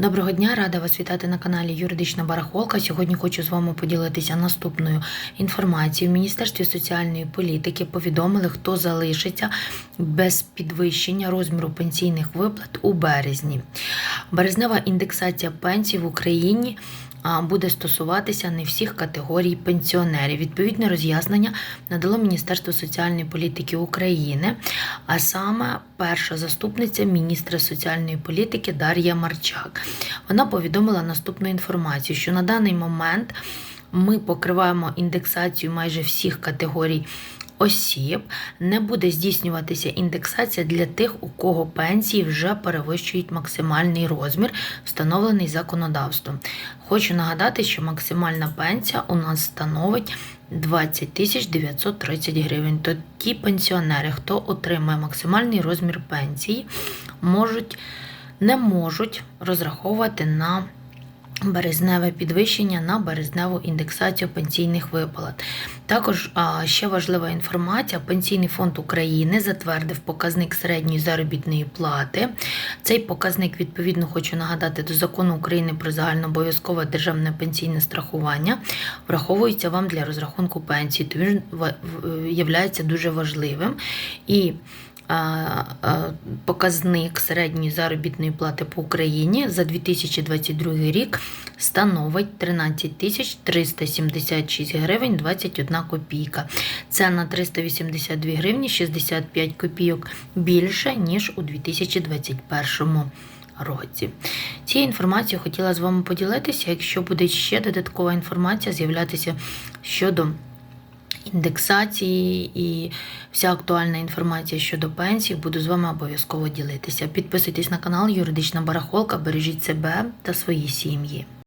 Доброго дня, рада вас вітати на каналі Юридична Барахолка. Сьогодні хочу з вами поділитися наступною інформацією. В Міністерстві соціальної політики повідомили, хто залишиться без підвищення розміру пенсійних виплат у березні. Березнева індексація пенсій в Україні буде стосуватися не всіх категорій пенсіонерів. Відповідне роз'яснення надало Міністерство соціальної політики України, а саме перша заступниця міністра соціальної політики Дар'я Марчак. Вона повідомила наступну інформацію, що на даний момент ми покриваємо індексацію майже всіх категорій. Осіб не буде здійснюватися індексація для тих, у кого пенсії вже перевищують максимальний розмір, встановлений законодавством. Хочу нагадати, що максимальна пенсія у нас становить 20 тисяч 930 гривень. То ті пенсіонери, хто отримує максимальний розмір пенсії, можуть не можуть розраховувати на березневе підвищення на березневу індексацію пенсійних виплат. Також ще важлива інформація: Пенсійний фонд України затвердив показник середньої заробітної плати. Цей показник, відповідно, хочу нагадати до закону України про загальнообов'язкове державне пенсійне страхування, враховується вам для розрахунку пенсії, то він ва- дуже важливим. І показник середньої заробітної плати по Україні за 2022 рік становить 13 тисяч 376 гривень 21 копійка. Це на 382 гривні 65 копійок більше, ніж у 2021 році. Цією інформацією хотіла з вами поділитися. Якщо буде ще додаткова інформація з'являтися щодо індексації і вся актуальна інформація щодо пенсій, буду з вами обов'язково ділитися. Підписуйтесь на канал Юридична Барахолка, бережіть себе та свої сім'ї.